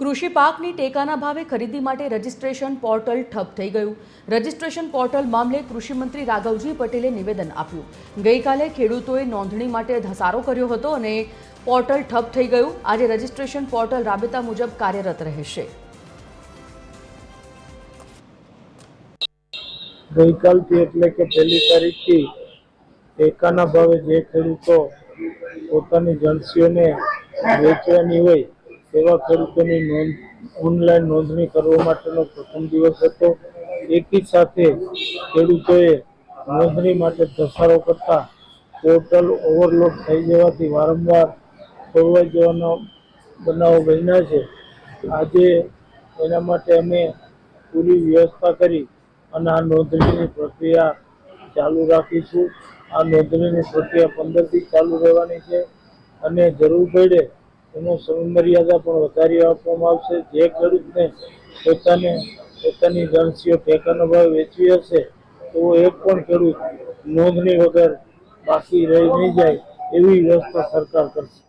કૃષિ પાકની ટેકાના ભાવે ખરીદી માટે રજિસ્ટ્રેશન પોર્ટલ ઠપ થઈ ગયું. રજિસ્ટ્રેશન પોર્ટલ મામલે કૃષિમંત્રી રાઘવજી પટેલે નિવેદન આપ્યું. ગઈકાલે ખેડૂતોએ નોંધણી માટે ધસારો કર્યો હતો અને પોર્ટલ ઠપ થઈ ગયું. આજે રજિસ્ટ્રેશન પોર્ટલ રાબેતા મુજબ કાર્યરત રહેશે. ગઈકાલથી એટલે કે પહેલી તારીખથી ટેકાના ભાવે જે ખેડૂતો પોતાની જણસીઓને વેચવાની હોય તેવા ખેડૂતોની નોંધ, ઓનલાઈન નોંધણી કરવા માટેનો પ્રથમ દિવસ હતો. એકી સાથે ખેડૂતોએ નોંધણી માટે ધસારો કરતા પોર્ટલ ઓવરલોડ થઈ જવાથી વારંવાર ખોરવાઈ જવાનો બનાવો બન્યા છે. આજે એના માટે અમે પૂરી વ્યવસ્થા કરી અને આ નોંધણીની પ્રક્રિયા ચાલુ રાખીશું. આ નોંધણીની પ્રક્રિયા પંદરથી ચાલુ રહેવાની છે અને જરૂર પડે એનો સમયમર્યાદા પણ વધારી આપવામાં આવશે. જે ખેડૂતને પોતાને, પોતાની જણસીઓ ટેકાનો ભાવ વેચવી હશે, તો એક પણ ખેડૂત નોંધણી વગર બાકી રહી નહીં જાય એવી વ્યવસ્થા સરકાર કરશે.